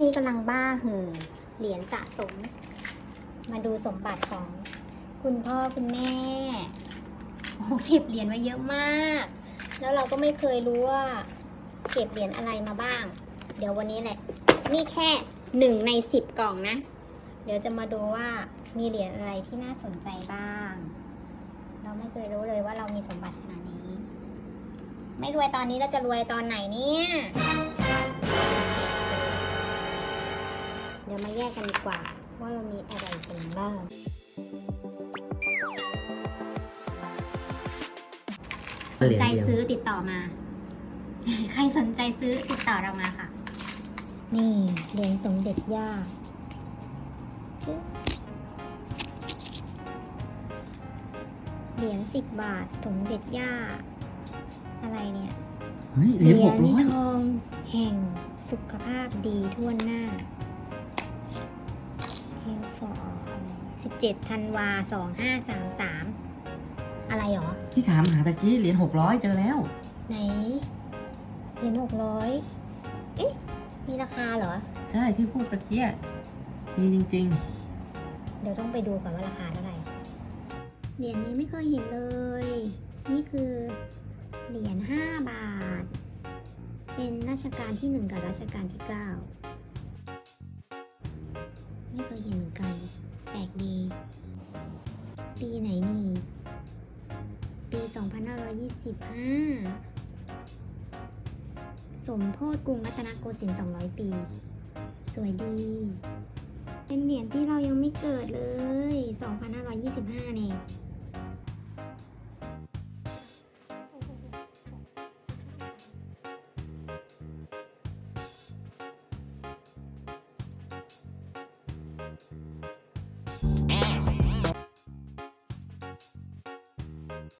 นี่กำลังบ้าเห่อเหรียญสะสม มาดูสมบัติของคุณพ่อคุณแม่โอ้เก็บเหรียญไว้เยอะมาก แล้วเราก็ไม่เคยรู้ว่า เก็บเหรียญอะไรมาบ้าง เดี๋ยววันนี้แหละ นี่แค่หนึ่งในสิบกล่องนะ เดี๋ยวจะมาดูว่ามีเหรียญอะไรที่น่าสนใจบ้าง เราไม่เคยรู้เลยว่าเรามีสมบัติขนาดนี้ ไม่รวยตอนนี้เราจะรวยตอนไหนเนี่ย ดี๋ยวมาแยกกันดีกว่า ว่าเรามีอะไรกันบ้าง สนใจซื้อติดต่อมา ใครสนใจซื้อติดต่อเรามาค่ะ นี่เหรียญสมเด็จย่าจึ๊บเหรียญสิบบาทสมเด็จย่า อะไรเนี่ยเฮ้ยเหรียญหกร้อยทองแห่งสุขภาพดีทั่วหน้า 17ธันวา2533 อะไรหรอ ที่ถามหาตะกี้เหรียญหกร้อยเจอแล้ว ไหนเหรียญหกร้อยเอ๊ะ มีราคาเหรอ ใช่ที่พูดตะกี้มีจริงเดี๋ยวต้องไปดูก่อนว่าราคาเท่าไหร่ เหรียญนี้ไม่เคยเห็นเลย นี่คือเหรียญ5บาท เป็นรัชกาลที่ 1 กับรัชกาลที่ 9 ไม่เคยเห็นเหมือนกันแปลกดี ปีไหนนี่ ปี 2525 สมโพธิกรุงรัตนโกสินทร์200 ปี สวยดี เป็นเหรียญที่เรายังไม่เกิดเลย 2525 เนี่ย